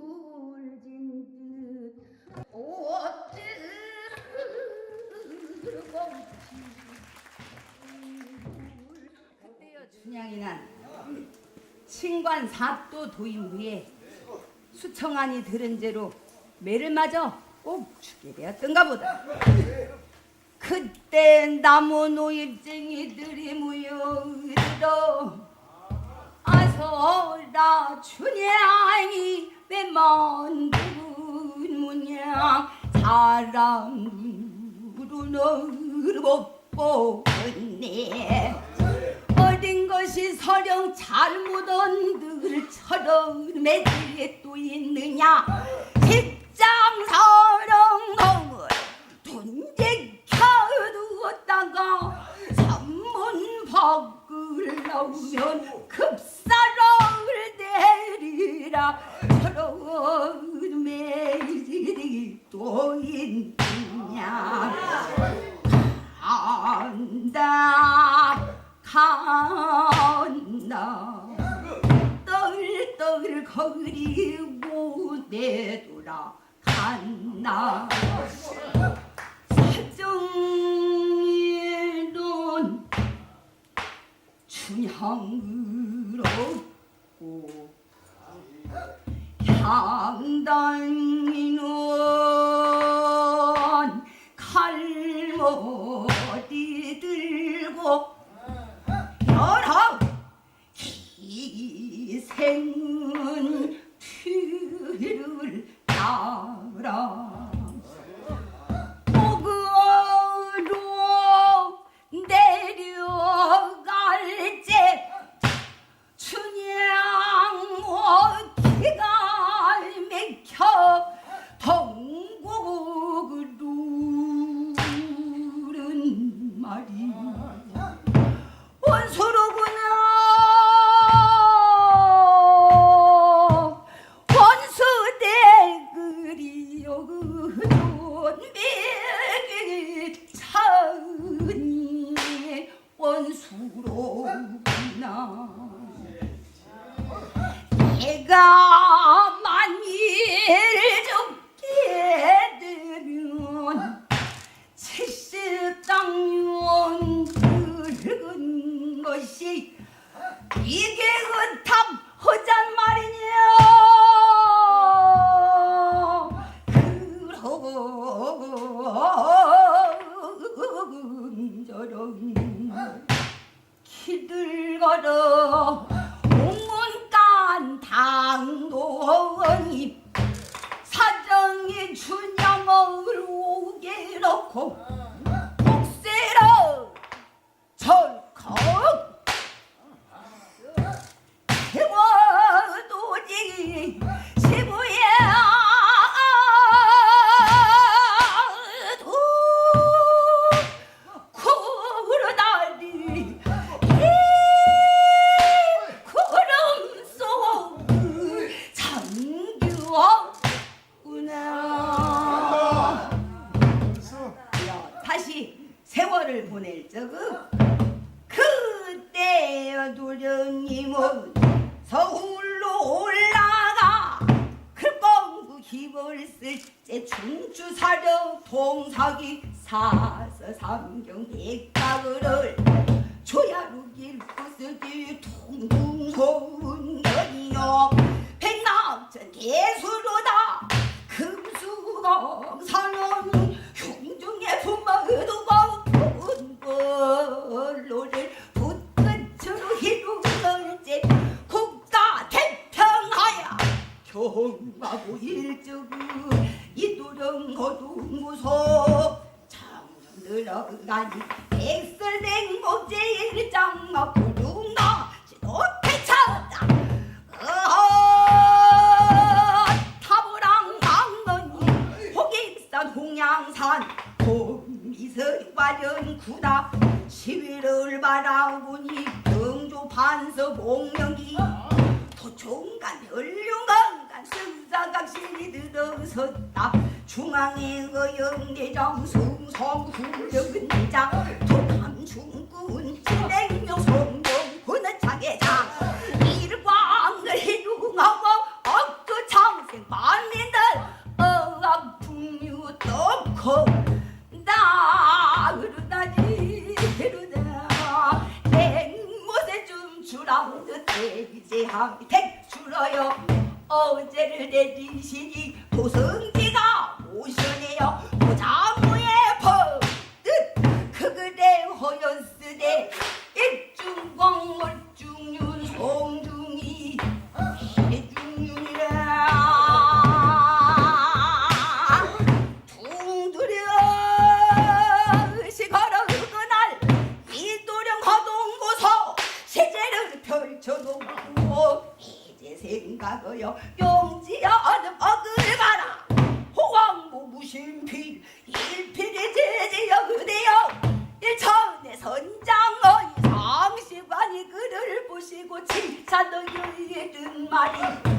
굴진 듯 어찌 그때여 춘향이 난 친관 사또 도임 후에 수청안이 들은 죄로 매를 맞아 꼭 죽게 되었던가 보다. 그때 나무 노입쟁이들이 모여 들어 아서라 춘향이 왜 만든 문양 사랑으로 너를 못 보겠네. 어딘 것이 서령 잘못 온들처럼 매질에 또 있느냐? 직장 서령 간다. 떨떨 거리고 내돌아 간다. 사정일론 춘향으로 향단 어, 어, 어. 도련님은 서울로 올라가 글공부 힘을 쓸때 중주사령 동사기 사서 삼경 백박을 조야루길 부스기 통궁소운 경마고 일적은 이도령 거두무소 장문 들어가니 백설백 목재 일장 맞고 누가 지도태 차다 타보랑 강건이 호객산 홍양산 도미서 과연 구다 시위를 바라보니 경조 반서 목명기 도총간 혈룡강간 승사각신이 들어섰다. 중앙에 거영대장 승성훈령근대장 동남중군 진행명 성명군은 장애장. 일광을 해중하고 억그 창생 만민들 어악풍류 떡커 나그러다니 그러다. 냉못에 좀 주라 듯 대기제하기 내리시니 도승지가 오셔내요. 도자무에 버릇 그글에 허였으되 일중광 월중윤 송중이 이중윤이라. 둥두려시 걸어 그날 이도령 거동고서 세제를 펼쳐놓고 생각하여 용지어는 먹을 가라. 호왕모 무심필 일필이 제지여 그대여. 일천의 선장의 상시관이 그를 보시고 칭찬하여 든 말이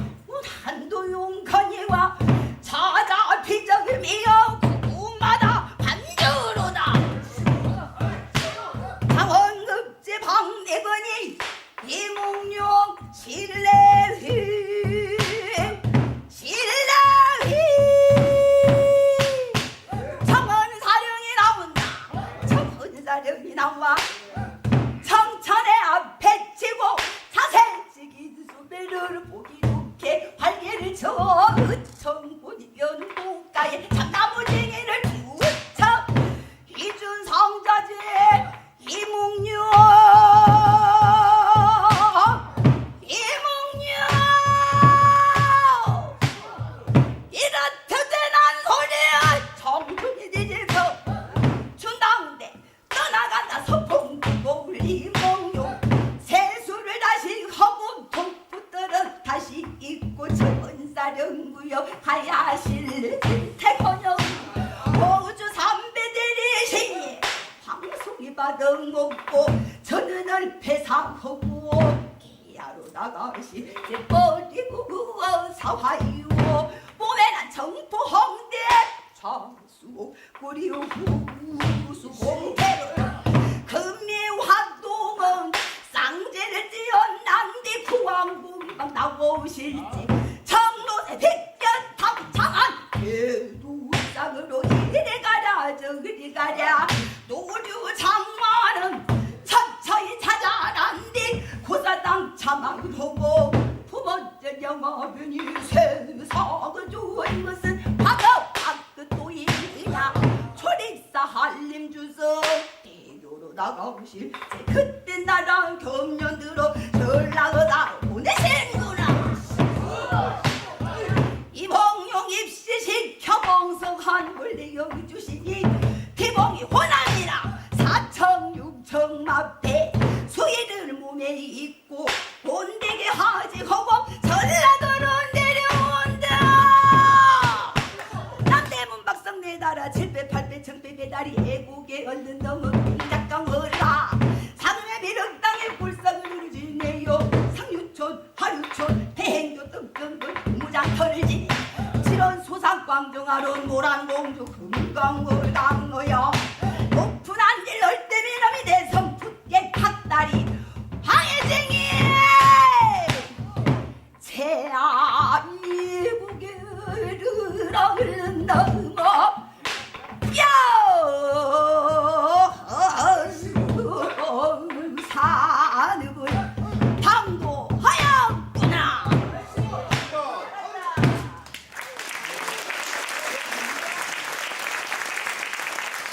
받은 거고 전은을 배상하고 기아로 나가시 버리고 구워 사화이오. 몸에 난 정포 홍대 장수 고리오. 후수 홍대로 황등하른 모란공주 금강을 당노여. 높은 안질 널때 미남이 대성 푸게 탁다리. 황해쟁이! 제암이 무게를 흘른다